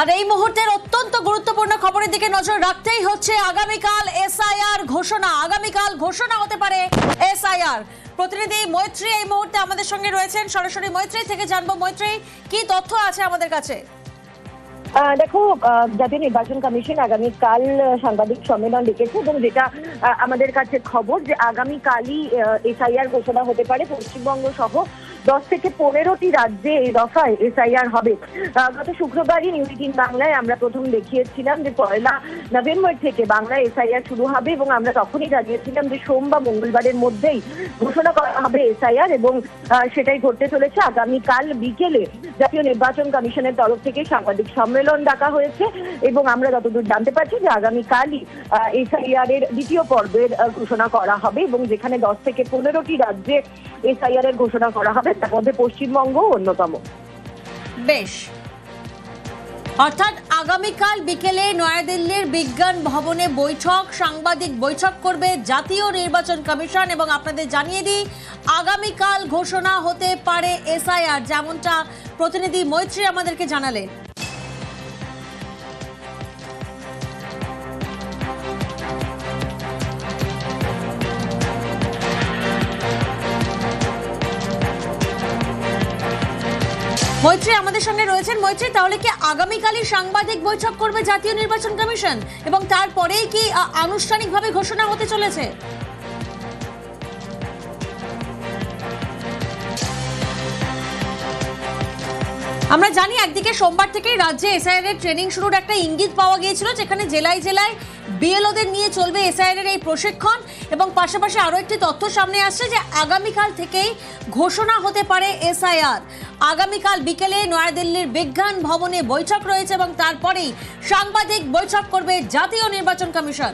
আর এই মুহূর্তের অত্যন্ত গুরুত্বপূর্ণ খবরের দিকে নজর রাখতেই হচ্ছে আগামীকাল এসআইআর ঘোষণা। আগামীকাল ঘোষণা হতে পারে এসআইআর। প্রতিনিধি মৈত্রী এই মুহূর্তে আমাদের সঙ্গে রয়েছেন। সরাসরি মৈত্রী, থেকে জানব মৈত্রী, কি তথ্য আছে আমাদের কাছে? দেখো জাতীয় নির্বাচন কমিশন আগামীকাল সাংবাদিক সম্মেলন ডেকেছে এবং যেটা আমাদের কাছে খবর যে আগামীকালই এসআইআর ঘোষণা হতে পারে, পশ্চিমবঙ্গ সহ দশ থেকে পনেরোটি রাজ্যে এই দফায় এসআইআর হবে। গত শুক্রবারই নিউজ এইটিন বাংলায় আমরা প্রথম দেখিয়েছিলাম যে পয়লা নভেম্বর থেকে বাংলায় এসআইআর শুরু হবে এবং আমরা তখনই জানিয়েছিলাম যে সোম বা মঙ্গলবারের মধ্যেই ঘোষণা করা হবে এসআইআর এবং সেটাই ঘটতে চলেছে। আগামীকাল বিকেলে জাতীয় নির্বাচন কমিশনের তরফ থেকে সাংবাদিক সম্মেলন ডাকা হয়েছে এবং আমরা যতদূর জানতে পারছি যে আগামীকালই এসআইআর এর দ্বিতীয় পর্বের ঘোষণা করা হবে এবং যেখানে দশ থেকে পনেরোটি রাজ্যে এসআইআর এর ঘোষণা করা হবে তার মধ্যে পশ্চিমবঙ্গ অন্যতম। বেশ। অর্থাৎ আগামীকাল বিকেলে নয়াদিল্লির বিজ্ঞান ভবনে বৈঠক, সাংবাদিক বৈঠক করবে জাতীয় নির্বাচন কমিশন এবং আপনাদের জানিয়ে দিই, আগামীকাল ঘোষণা হতে পারে এসআইআর, যেমনটা প্রতিনিধি মৈত্রী আমাদেরকে জানালেন। মৈত্রী আমাদের সঙ্গে রয়েছেন। মৈত্রী, তাহলে কি আগামীকালই সাংবাদিক বৈঠক করবে জাতীয় নির্বাচন কমিশন? এবং তারপরেই কি আনুষ্ঠানিকভাবে ঘোষণা হতে চলেছে? আমরা জানি, একদিকে সোমবার থেকে রাজ্যে এসআইআর এর ট্রেনিং শুরুর একটা ইঙ্গিত পাওয়া গিয়েছিল, যেখানে জেলায় জেলায় বিএলওদের নিয়ে চলবে এসআইআর এর এই প্রশিক্ষণ। এবং পাশাপাশি আরও একটি তথ্য সামনে আসছে যে, আগামীকাল থেকেই ঘোষণা হতে পারে এসআইআর আগামীকাল বিকেলে নয়াদিল্লির বিজ্ঞান ভবনে বৈঠক রয়েছে এবং তারপরেই সাংবাদিক বৈঠক করবে জাতীয় নির্বাচন কমিশন।